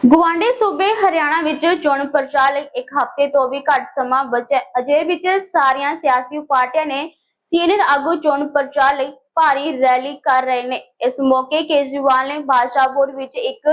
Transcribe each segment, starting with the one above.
ਗੁਆਂਢੀ ਸੂਬੇ ਹਰਿਆਣਾ ਵਿੱਚ ਚੋਣ ਪ੍ਰਚਾਰ ਲਈ ਇੱਕ ਹਫ਼ਤੇ ਤੋਂ ਵੀ ਘੱਟ ਸਮਾਂ ਬਚਿਆ। ਅਜੇ ਵਿੱਚ ਸਾਰੀਆਂ ਸਿਆਸੀ ਪਾਰਟੀਆਂ ਨੇ ਸੀਨੀਅਰ ਆਗੂ ਚੋਣ ਪ੍ਰਚਾਰ ਲਈ ਭਾਰੀ ਰੈਲੀ ਕਰ ਰਹੇ ਨੇ। ਇਸ ਮੌਕੇ ਕੇਜਰੀਵਾਲ ਨੇ ਬਾਦਸ਼ਾਹਪੁਰ ਵਿੱਚ ਇੱਕ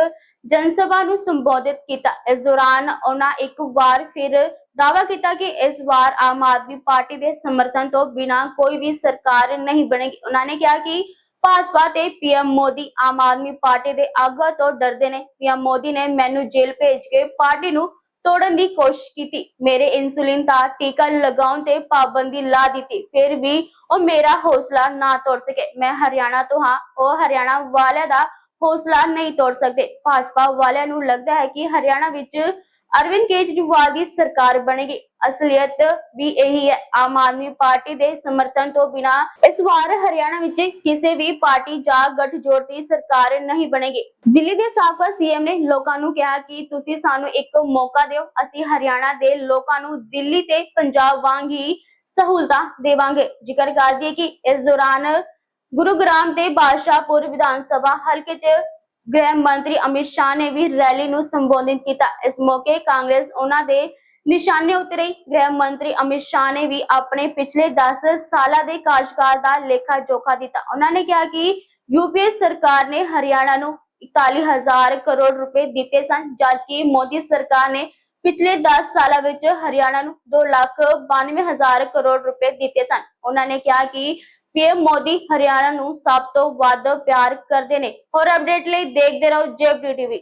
ਜਨਸਭਾ ਨੂੰ ਸੰਬੋਧਿਤ ਕੀਤਾ। ਇਸ ਦੌਰਾਨ ਉਹਨਾਂ ਇੱਕ ਵਾਰ ਫਿਰ ਦਾਅਵਾ ਕੀਤਾ ਕਿ ਇਸ ਵਾਰ ਆਮ ਆਦਮੀ ਪਾਰਟੀ ਦੇ ਸਮਰਥਨ ਤੋਂ ਬਿਨਾਂ ਕੋਈ ਵੀ ਸਰਕਾਰ ਨਹੀਂ ਬਣੇਗੀ। ਉਹਨਾਂ ਨੇ ਕਿਹਾ ਕਿ ਭਾਜਪਾ ਤੇ ਪੀਐਮ ਮੋਦੀ ਆਮ ਆਦਮੀ ਪਾਰਟੀ ਦੇ ਆਗੂਆਂ ਤੋਂ ਡਰਦੇ ਨੇ। ਪੀਐਮ ਮੋਦੀ ਨੇ ਮੈਨੂੰ ਜੇਲ੍ਹ ਭੇਜ ਕੇ ਪਾਰਟੀ ਨੂੰ ਤੋੜਨ ਦੀ ਕੋਸ਼ਿਸ਼ ਕੀਤੀ। ਮੇਰੇ ਇਨਸੂਲਿਨ ਦਾ ਟੀਕਾ ਲਗਾਉਣ ਤੇ ਪਾਬੰਦੀ ਲਾ ਦਿੱਤੀ। ਫਿਰ ਵੀ ਉਹ ਮੇਰਾ ਹੌਸਲਾ ਨਾ ਤੋੜ ਸਕੇ। ਮੈਂ ਹਰਿਆਣਾ ਤੋਂ ਹਾਂ। ਉਹ ਹਰਿਆਣਾ ਵਾਲਿਆਂ ਦਾ ਹੌਸਲਾ ਨਹੀਂ ਤੋੜ ਸਕਦੇ। ਭਾਜਪਾ ਵਾਲਿਆਂ ਨੂੰ ਲੱਗਦਾ ਹੈ ਕਿ ਹਰਿਆਣਾ ਵਿੱਚ ਅਰਵਿੰਦ ਕੇਜਰੀਵਾਲ ਦੀ ਸਰਕਾਰ ਬਣੇਗੀ। ਅਸਲੀਅਤ ਵੀ ਇਹੀ ਹੈ। ਆਮ ਆਦਮੀ ਪਾਰਟੀ ਦੇ ਸਮਰਥਨ ਤੋਂ ਬਿਨਾ ਇਸ ਵਾਰ ਹਰਿਆਣਾ ਵਿੱਚ ਕਿਸੇ ਵੀ ਪਾਰਟੀ ਜਾਂ ਗੱਠਜੋੜ ਦੀ ਸਰਕਾਰ ਨਹੀਂ ਬਣੇਗੀ। ਦਿੱਲੀ ਦੇ ਸਾਬਕਾ ਸੀਐਮ ਨੇ ਲੋਕਾਂ ਨੂੰ ਕਿਹਾ ਕਿ ਤੁਸੀਂ ਸਾਨੂੰ ਇੱਕ ਮੌਕਾ ਦਿਓ। ਅਸੀਂ ਹਰਿਆਣਾ ਦੇ ਲੋਕਾਂ ਨੂੰ ਦਿੱਲੀ ਤੇ ਪੰਜਾਬ ਵਾਂਗ ਹੀ ਸਹੂਲਤਾਂ ਦੇਵਾਂਗੇ। ਜ਼ਿਕਰ ਕਰ ਦਈਏ ਕਿ ਇਸ ਦੌਰਾਨ ਗੁਰੂਗ੍ਰਾਮ ਦੇ ਬਾਦਸ਼ਾਹਪੁਰ ਵਿਧਾਨ ਸਭਾ ਹਲਕੇ 'ਚ ਗ੍ਰਹਿ ਮੰਤਰੀ ਅਮਿਤ ਸ਼ਾਹ ਨੇ ਵੀ ਰੈਲੀ ਨੂੰ ਸੰਬੋਧਿਤ ਕੀਤਾ। ਇਸ ਮੌਕੇ ਕਾਂਗਰਸ ਉਹਨਾਂ ਦੇ ਨਿਸ਼ਾਨੇ ਉਤਰੇ। ਗ੍ਰਹਿ ਮੰਤਰੀ ਅਮਿਤ ਸ਼ਾਹ ਨੇ ਵੀ ਆਪਣੇ ਪਿਛਲੇ 10 ਸਾਲਾਂ ਦੇ ਕਾਰਜਕਾਲ ਦਾ ਲੇਖਾ ਜੋਖਾ ਦਿੱਤਾ। ਉਹਨਾਂ ਨੇ ਕਿਹਾ ਕਿ ਯੂਪੀਏ ਸਰਕਾਰ ਨੇ ਹਰਿਆਣਾ ਨੂੰ 41000 ਕਰੋੜ ਰੁਪਏ ਦਿੱਤੇ ਸਨ, ਜਦਕਿ ਮੋਦੀ ਸਰਕਾਰ ਨੇ ਪਿਛਲੇ 10 ਸਾਲਾਂ ਵਿੱਚ ਹਰਿਆਣਾ ਨੂੰ 292000 ਕਰੋੜ ਰੁਪਏ ਦਿੱਤੇ ਸਨ। ਉਹਨਾਂ ਨੇ ਕਿਹਾ ਕਿ ਪੀਐਮ ਮੋਦੀ ਹਰਿਆਣਾ ਨੂੰ ਸਭ ਤੋਂ ਵੱਧ ਪਿਆਰ ਕਰਦੇ ਨੇ। ਹੋਰ ਅਪਡੇਟ ਲਈ ਦੇਖਦੇ ਰਹੋ ਜੇਪੀ ਟੀਵੀ।